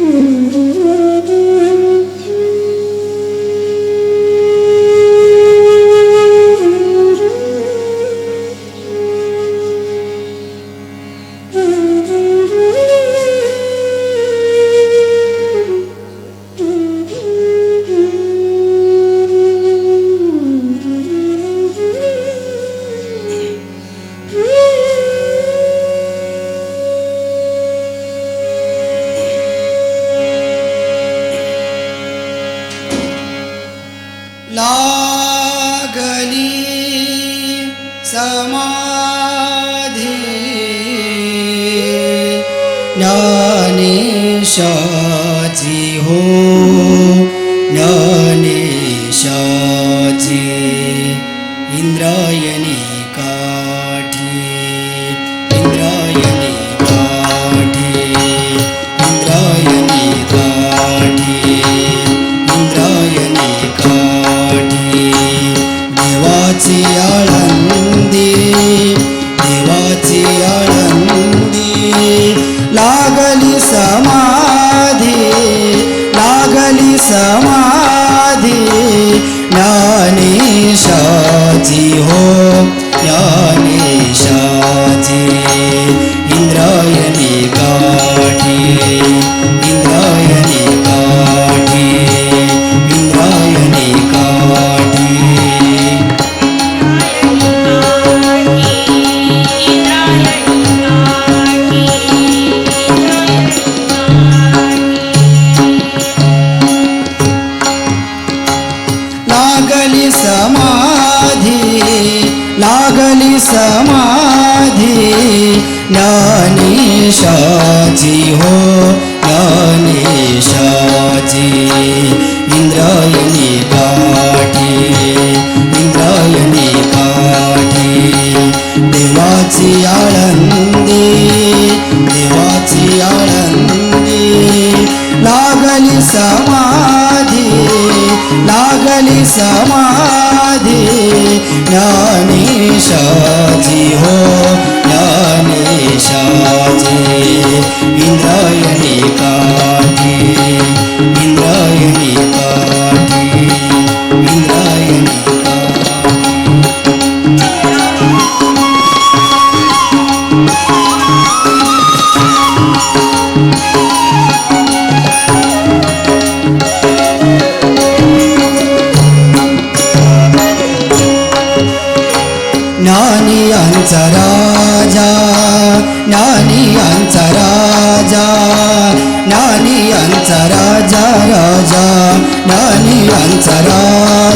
लागली समाधी ज्ञानेशाची लागली समाधी लागली समाधी ज्ञानेशाची हो ज्ञानेशाची इंद्रायणी काठी समाधी लागली समाधी ज्ञानेशाची हो ज्ञानेशाची इंद्रायणी काठी इंद्रायणी काठी देवाची आळंदी देवाची आळंदी लागली समाधी लागली समाधी. ज्ञानेशाची हो ज्ञानेशाची इंद्रायणी यांचा राजा ज्ञानियांचा राजा ज्ञानियांचा राजा राजा ज्ञानियांचा राजा.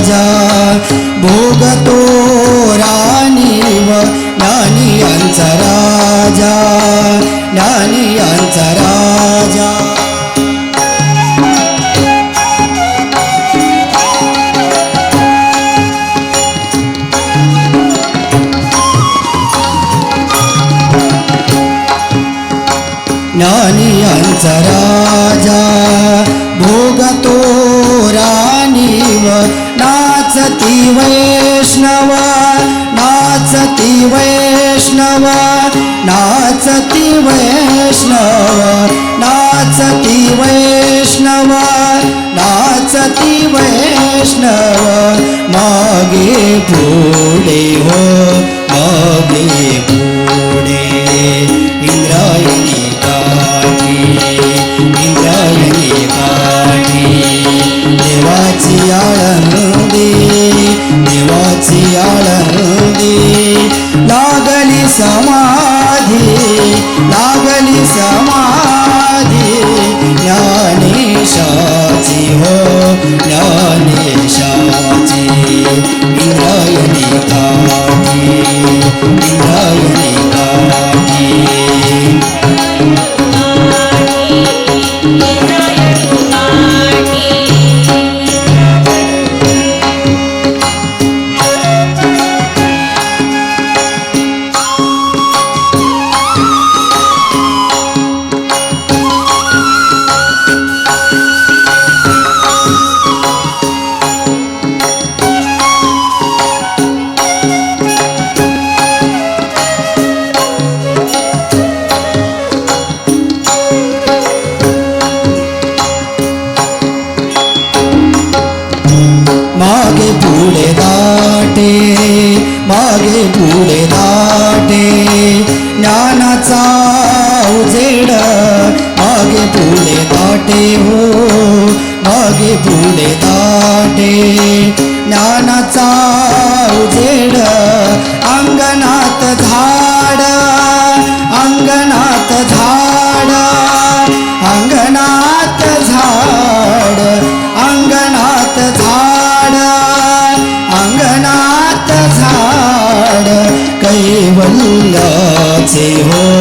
ज्ञानियांचा राजा भोगतो राणीव. नाचती वैष्णव नाचती वैष्णव नाचती वैष्णव नाचती वैष्णव नाचती वैष्णव. मागे पुढे हो मागे पुढे. इंद्राय काठी देवाची आळंदी देवाची आळंदी. लागली समाधी लागली समाधी ज्ञानेशाची हो ज्ञानेशाची इंद्रायणी काठी ते हो मागे पुढे दाटे ज्ञानाचा उजेड. अंगणात झाड. अंगणात झाड. अंगणात झाड. अंगणात झाड. अंगणात झाड. कैवल्लाचे हो.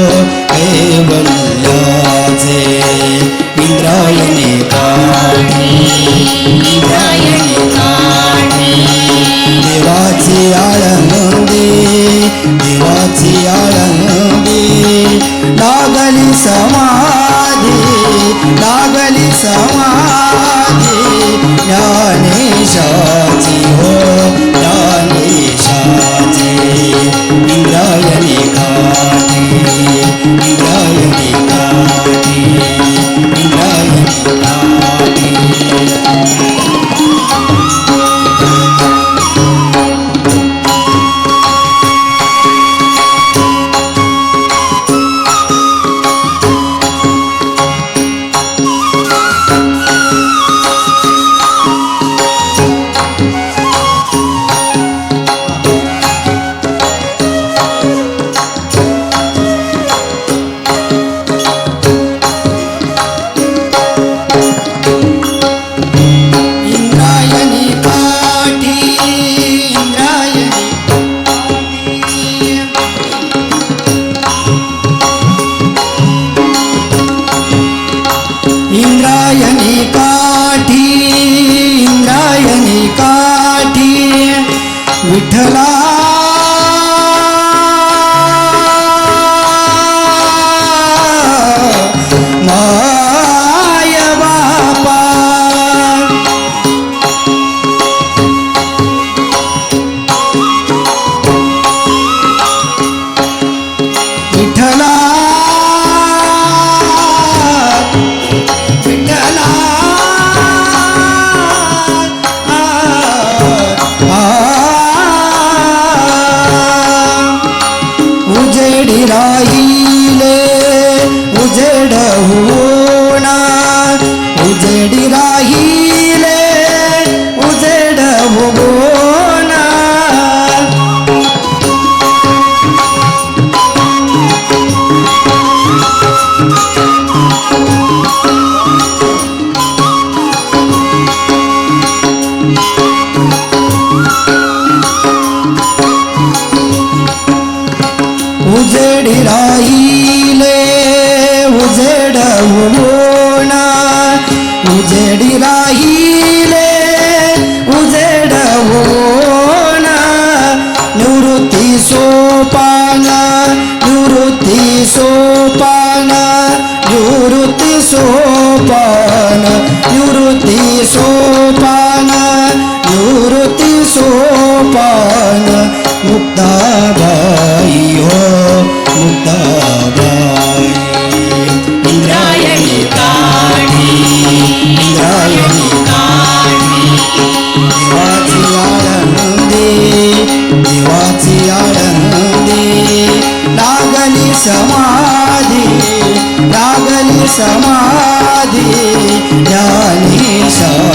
विठ्ठला उजड होना उजडी राहिले उजड होना उजडी राही ಯಮುನಾ ಉಜಡಿರಾಹಿಲೆ ಉಜಡವೋಣ ನಿವೃತ್ತಿ ಸೋಪಾನ ನಿವೃತ್ತಿ ಸೋಪಾನ ನಿವೃತ್ತಿ ಸೋಪಾನ ನಿವೃತ್ತಿ ಸೋಪಾನ ನಿವೃತ್ತಿ ಸೋಪಾನ ಮುಕ್ತ समाधि ज्ञानी सा